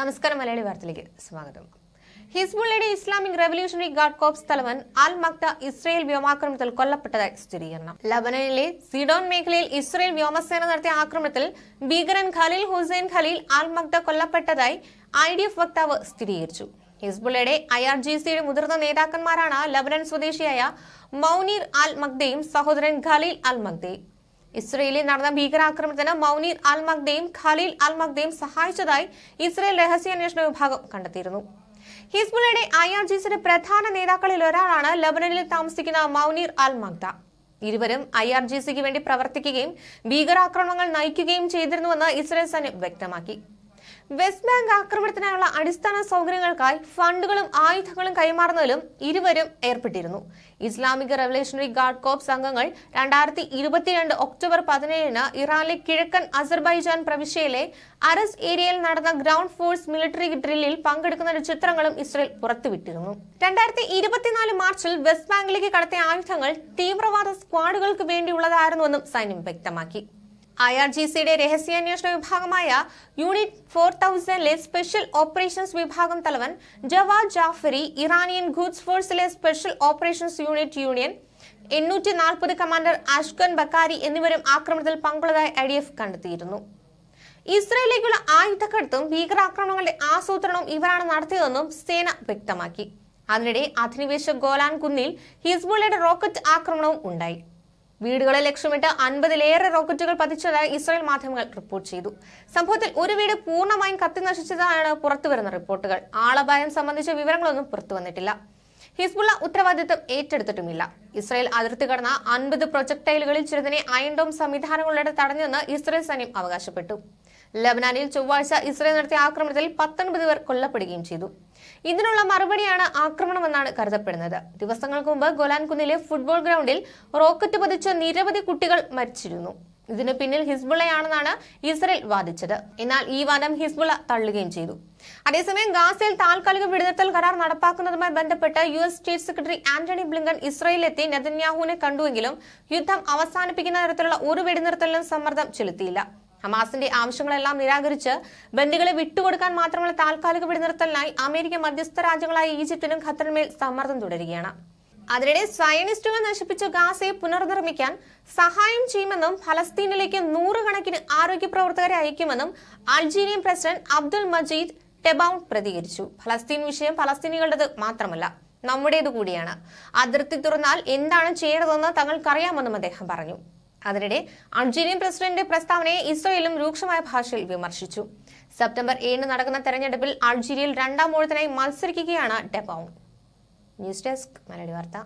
നമസ്കാരം മലയാളി വാർത്തയിലേക്ക് സ്വാഗതം. ഹിസ്ബുള്ളയുടെ ഇസ്ലാമിക് റവല്യൂഷണറി ഗാർഡ് കോപ്സ് തലവൻ അൽ മക്ത ഇസ്രയേൽ വ്യോമാക്രമണത്തിൽ കൊല്ലപ്പെട്ടതായി സ്ഥിരീകരണം. ലബനനിലെ സിഡോൺ മേഖലയിൽ ഇസ്രയേൽ വ്യോമസേന നടത്തിയ ആക്രമണത്തിൽ ഭീകരൻ ഖലീൽ ഹുസൈൻ ഖലീൽ അൽ മക്ത കൊല്ലപ്പെട്ടതായി ഐ ഡി എഫ് വക്താവ് സ്ഥിരീകരിച്ചു. ഹിസ്ബുള്ളയുടെ ഐ ആർ ജി സിയുടെ മുതിർന്ന നേതാക്കന്മാരാണ് ലബനൻ സ്വദേശിയായ മൌനീർ അൽ മക്തയും സഹോദരൻ ഖലീൽ അൽ മഗ്ദയും ഇസ്രയേലിൽ നടന്ന ഭീകരാക്രമണത്തിന് മൌനീർ അൽ മഗ്ദയും ഖലീൽ അൽ മഗ്ദയും സഹായിച്ചതായി ഇസ്രയേൽ രഹസ്യാന്വേഷണ വിഭാഗം കണ്ടെത്തിയിരുന്നു. ഹിസ്ബുള്ളയുടെ ഐ ആർ ജി സിയുടെ പ്രധാന നേതാക്കളിൽ ഒരാളാണ് ലബനനിൽ താമസിക്കുന്ന മൌനീർ അൽ മഗ്ദ. ഇരുവരും ഐ ആർ ജി സിക്ക് വേണ്ടി പ്രവർത്തിക്കുകയും ഭീകരാക്രമണങ്ങൾ നയിക്കുകയും ചെയ്തിരുന്നുവെന്ന് ഇസ്രയേൽ സൈന്യം വ്യക്തമാക്കി. വെസ്റ്റ് ബാങ്ക് ആക്രമണത്തിനായുള്ള അടിസ്ഥാന സൗകര്യങ്ങൾക്കായി ഫണ്ടുകളും ആയുധങ്ങളും കൈമാറുന്നതിലും ഇരുവരും ഏർപ്പെട്ടിരുന്നു. ഇസ്ലാമിക റവല്യൂഷണറി ഗാർഡ് കോപ്സ് അംഗങ്ങൾ രണ്ടായിരത്തി ഇരുപത്തിരണ്ട് ഒക്ടോബർ പതിനേഴിന് ഇറാനിലെ കിഴക്കൻ അസർബൈജാൻ പ്രവിശ്യയിലെ അറസ് ഏരിയയിൽ നടന്ന ഗ്രൗണ്ട് ഫോഴ്സ് മിലിറ്ററി ഡ്രില്ലിൽ പങ്കെടുക്കുന്ന ചിത്രങ്ങളും ഇസ്രയേൽ പുറത്തുവിട്ടിരുന്നു. രണ്ടായിരത്തി ഇരുപത്തിനാല് മാർച്ചിൽ വെസ്റ്റ് ബാങ്കിലേക്ക് കടത്തിയ ആയുധങ്ങൾ തീവ്രവാദ സ്ക്വാഡുകൾക്ക് വേണ്ടിയുള്ളതായിരുന്നുവെന്നും സൈന്യം വ്യക്തമാക്കി. ഐ ആർ ജി സിയുടെ രഹസ്യാന്വേഷണ വിഭാഗമായ യൂണിറ്റ് ഫോർ തൗസൻഡിലെ സ്പെഷ്യൽ ഓപ്പറേഷൻസ് വിഭാഗം തലവൻ ജവാദ് ജാഫരി ഇറാനിയൻ ഗുഡ്സ് ഫോഴ്സിലെ സ്പെഷ്യൽ ഓപ്പറേഷൻസ് യൂണിറ്റ് യൂണിയൻ എണ്ണൂറ്റി നാൽപ്പത് കമാൻഡർ അഷ്കൻ ബക്കാരി എന്നിവരും ആക്രമണത്തിൽ പങ്കുള്ളതായി ഐ ഡി എഫ് കണ്ടെത്തിയിരുന്നു. ഇസ്രയേലിലേക്കുള്ള ആയുധക്കടത്തും ഭീകരാക്രമണങ്ങളുടെ ആസൂത്രണവും ഇവരാണ് നടത്തിയതെന്നും സേന വ്യക്തമാക്കി. അതിനിടെ അധിനിവേശ ഗോലാൻ കുന്നിൽ ഹിസ്ബുള്ളയുടെ റോക്കറ്റ് ആക്രമണവും ഉണ്ടായി. വീടുകളെ ലക്ഷ്യമിട്ട് അൻപതിലേറെ റോക്കറ്റുകൾ പതിച്ചതായി ഇസ്രായേൽ മാധ്യമങ്ങൾ റിപ്പോർട്ട് ചെയ്തു. സംഭവത്തിൽ ഒരു വീട് പൂർണമായും കത്തി നശിച്ചതാണ് പുറത്തുവരുന്ന റിപ്പോർട്ടുകൾ. ആളപായം സംബന്ധിച്ച വിവരങ്ങളൊന്നും പുറത്തുവന്നിട്ടില്ല ഹിസ്ബുള്ള ഉത്തരവാദിത്വം ഏറ്റെടുത്തിട്ടുമില്ല. ഇസ്രായേൽ അതിർത്തി കടന്ന അൻപത് പ്രൊജക്ടൈലുകളിൽ ചിലതിനെ അയൺഡോം സംവിധാനങ്ങളുടെ തടഞ്ഞെന്ന് ഇസ്രായേൽ സൈന്യം അവകാശപ്പെട്ടു. ലബനാനിൽ ചൊവ്വാഴ്ച ഇസ്രയേൽ നടത്തിയ ആക്രമണത്തിൽ പത്തൊൻപത് പേർ കൊല്ലപ്പെടുകയും ചെയ്തു. ഇതിനുള്ള മറുപടിയാണ് ആക്രമണമെന്നാണ് കരുതപ്പെടുന്നത്. ദിവസങ്ങൾക്ക് മുമ്പ് ഗൊലാൻകുന്നിലെ ഫുട്ബോൾ ഗ്രൗണ്ടിൽ റോക്കറ്റ് പതിച്ച നിരവധി കുട്ടികൾ മരിച്ചിരുന്നു. ഇതിന് പിന്നിൽ ഹിസ്ബുള്ളയാണെന്നാണ് ഇസ്രയേൽ വാദിച്ചത്. എന്നാൽ ഈ വാദം ഹിസ്ബുള്ള തള്ളുകയും ചെയ്തു. അതേസമയം ഗാസയിൽ താൽക്കാലിക വെടിനിർത്തൽ കരാർ നടപ്പാക്കുന്നതുമായി ബന്ധപ്പെട്ട് U S state secretary Antony Blinken ഇസ്രയേലിലെത്തി നെതന്യാഹുവിനെ കണ്ടുവെങ്കിലും യുദ്ധം അവസാനിപ്പിക്കുന്ന തരത്തിലുള്ള ഒരു വെടിനിർത്തലിനും സമ്മർദ്ദം ചെലുത്തിയില്ല. ഹമാസിന്റെ ആവശ്യങ്ങളെല്ലാം നിരാകരിച്ച് ബന്ദികളെ വിട്ടുകൊടുക്കാൻ മാത്രമുള്ള താൽക്കാലിക വെടിനിർത്തലിനായി അമേരിക്ക മധ്യസ്ഥ രാജ്യങ്ങളായ ഈജിപ്തിനും ഖത്തറിന്മേൽ സമ്മർദ്ദം തുടരുകയാണ്. അതിനിടെ സയനിസ്റ്റുകൾ നശിപ്പിച്ച ഗാസയെ പുനർനിർമ്മിക്കാൻ സഹായം ചെയ്യുമെന്നും ഫലസ്തീനിലേക്ക് നൂറുകണക്കിന് ആരോഗ്യ പ്രവർത്തകരെ അയക്കുമെന്നും Algerian president Abdul Majid Tebboune പ്രതികരിച്ചു. ഫലസ്തീൻ വിഷയം ഫലസ്തീനികളുടേത് മാത്രമല്ല നമ്മുടേത് കൂടിയാണ് അതിർത്തി തുറന്നാൽ എന്താണ് ചെയ്യേണ്ടതെന്ന് തങ്ങൾക്കറിയാമെന്നും അദ്ദേഹം പറഞ്ഞു. അതിനിടെ അൾജീരിയൻ പ്രസിഡന്റ് പ്രസ്താവനയെ ഇസ്രയേലും രൂക്ഷമായ ഭാഷയിൽ വിമർശിച്ചു. സെപ്റ്റംബർ ഏഴിന് നടക്കുന്ന തെരഞ്ഞെടുപ്പിൽ അൾജീരിയയിൽ രണ്ടാം ഊഴത്തിനായി മത്സരിക്കുകയാണ് ഡെബൌൺ ന്യൂസ് ഡെസ്ക് മലയാളി വാർത്ത.